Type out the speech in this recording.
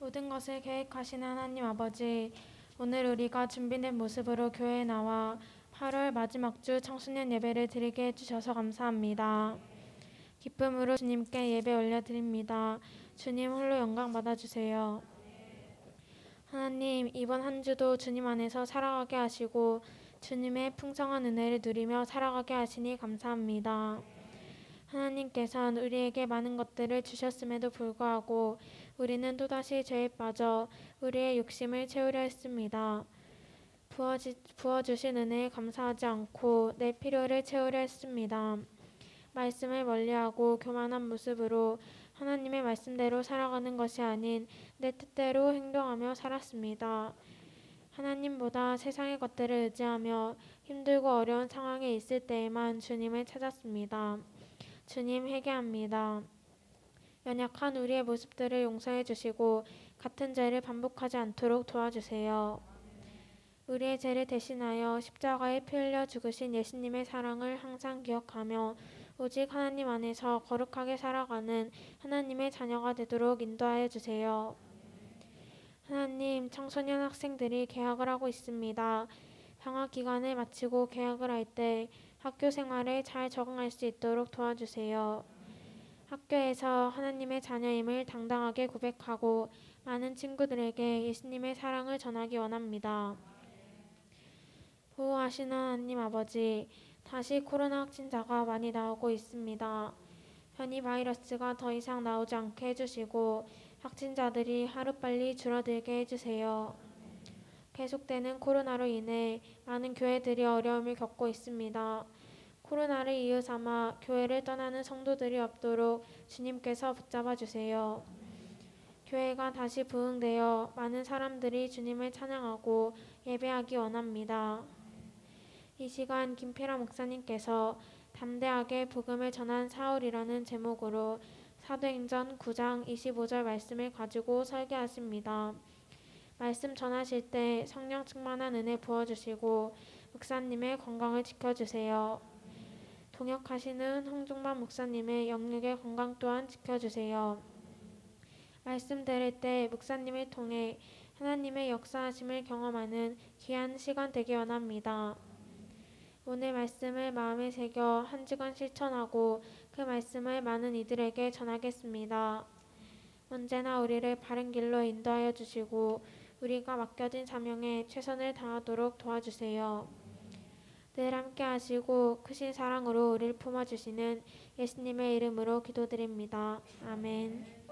모든 것을 계획하시는 하나님 아버지, 오늘 우리가 준비된 모습으로 교회에 나와 8월 마지막 주 청소년 예배를 드리게 해주셔서 감사합니다. 기쁨으로 주님께 예배 올려드립니다. 주님 홀로 영광 받아주세요. 하나님, 이번 한 주도 주님 안에서 살아가게 하시고 주님의 풍성한 은혜를 누리며 살아가게 하시니 감사합니다. 하나님께서는 우리에게 많은 것들을 주셨음에도 불구하고 우리는 또다시 죄에 빠져 우리의 욕심을 채우려 했습니다. 부어지, 부어주신 은혜에 감사하지 않고 내 필요를 채우려 했습니다. 말씀을 멀리하고 교만한 모습으로 하나님의 말씀대로 살아가는 것이 아닌 내 뜻대로 행동하며 살았습니다. 하나님보다 세상의 것들을 의지하며 힘들고 어려운 상황에 있을 때에만 주님을 찾았습니다. 주님 회개합니다. 연약한 우리의 모습들을 용서해 주시고 같은 죄를 반복하지 않도록 도와주세요. 우리의 죄를 대신하여 십자가에 피 흘려 죽으신 예수님의 사랑을 항상 기억하며 오직 하나님 안에서 거룩하게 살아가는 하나님의 자녀가 되도록 인도하여 주세요. 하나님, 청소년 학생들이 개학을 하고 있습니다. 방학 기간을 마치고 개학을 할 때 학교 생활에 잘 적응할 수 있도록 도와주세요. 학교에서 하나님의 자녀임을 당당하게 고백하고 많은 친구들에게 예수님의 사랑을 전하기 원합니다. 보호하시는 하나님 아버지, 다시 코로나 확진자가 많이 나오고 있습니다. 변이 바이러스가 더 이상 나오지 않게 해주시고 확진자들이 하루빨리 줄어들게 해주세요. 계속되는 코로나로 인해 많은 교회들이 어려움을 겪고 있습니다. 코로나를 이유 삼아 교회를 떠나는 성도들이 없도록 주님께서 붙잡아 주세요. 교회가 다시 부흥되어 많은 사람들이 주님을 찬양하고 예배하기 원합니다. 이 시간 김필아 목사님께서 담대하게 복음을 전한 사울이라는 제목으로 사도행전 9장 25절 말씀을 가지고 설계하십니다. 말씀 전하실 때 성령 충만한 은혜 부어주시고 목사님의 건강을 지켜주세요. 동역하시는 홍종만 목사님의 영육의 건강 또한 지켜주세요. 말씀 들을 때 목사님을 통해 하나님의 역사하심을 경험하는 귀한 시간 되기 원합니다. 오늘 말씀을 마음에 새겨 한 주간 실천하고 그 말씀을 많은 이들에게 전하겠습니다. 언제나 우리를 바른 길로 인도하여 주시고 우리가 맡겨진 사명에 최선을 다하도록 도와주세요. 늘 함께 하시고 크신 사랑으로 우리를 품어 주시는 예수님의 이름으로 기도드립니다. 아멘.